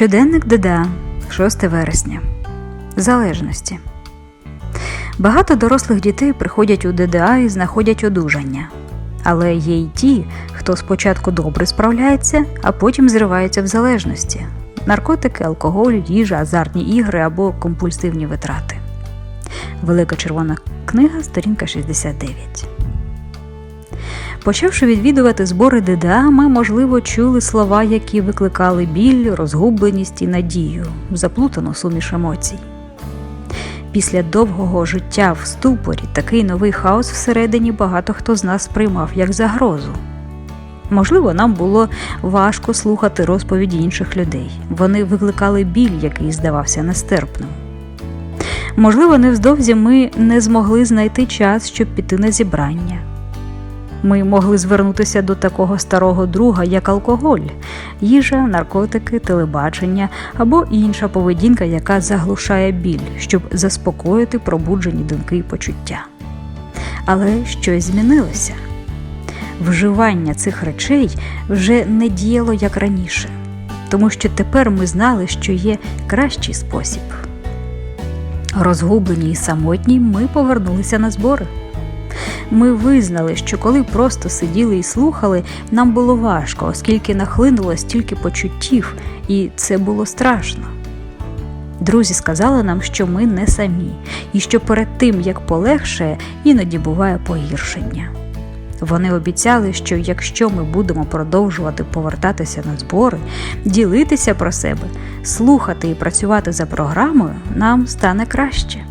Щоденник ДДА, 6 вересня. Залежності. Багато дорослих дітей приходять у ДДА і знаходять одужання. Але є й ті, хто спочатку добре справляється, а потім зривається в залежності: наркотики, алкоголь, їжа, азартні ігри або компульсивні витрати. Велика червона книга, сторінка 69. Почавши відвідувати збори ДДА, ми, можливо, чули слова, які викликали біль, розгубленість і надію, заплутану суміш емоцій. Після довгого життя в ступорі такий новий хаос всередині багато хто з нас сприймав як загрозу. Можливо, нам було важко слухати розповіді інших людей. Вони викликали біль, який здавався нестерпним. Можливо, невздовзі ми не змогли знайти час, щоб піти на зібрання. Ми могли звернутися до такого старого друга, як алкоголь, їжа, наркотики, телебачення або інша поведінка, яка заглушає біль, щоб заспокоїти пробуджені думки і почуття. Але щось змінилося. Вживання цих речей вже не діяло як раніше, тому що тепер ми знали, що є кращий спосіб. Розгублені і самотні, ми повернулися на збори. Ми визнали, що коли просто сиділи і слухали, нам було важко, оскільки нахлинуло стільки почуттів, і це було страшно. Друзі сказали нам, що ми не самі, і що перед тим, як полегшає, іноді буває погіршення. Вони обіцяли, що якщо ми будемо продовжувати повертатися на збори, ділитися про себе, слухати і працювати за програмою, нам стане краще.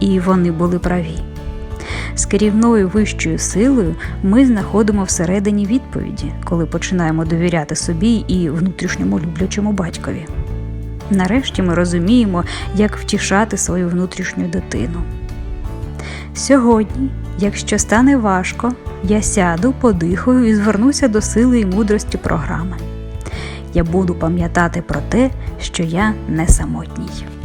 І вони були праві. З керівною вищою силою ми знаходимо всередині відповіді, коли починаємо довіряти собі і внутрішньому люблячому батькові. Нарешті ми розуміємо, як втішати свою внутрішню дитину. Сьогодні, якщо стане важко, я сяду, подихаю і звернуся до сили і мудрості програми. Я буду пам'ятати про те, що я не самотній.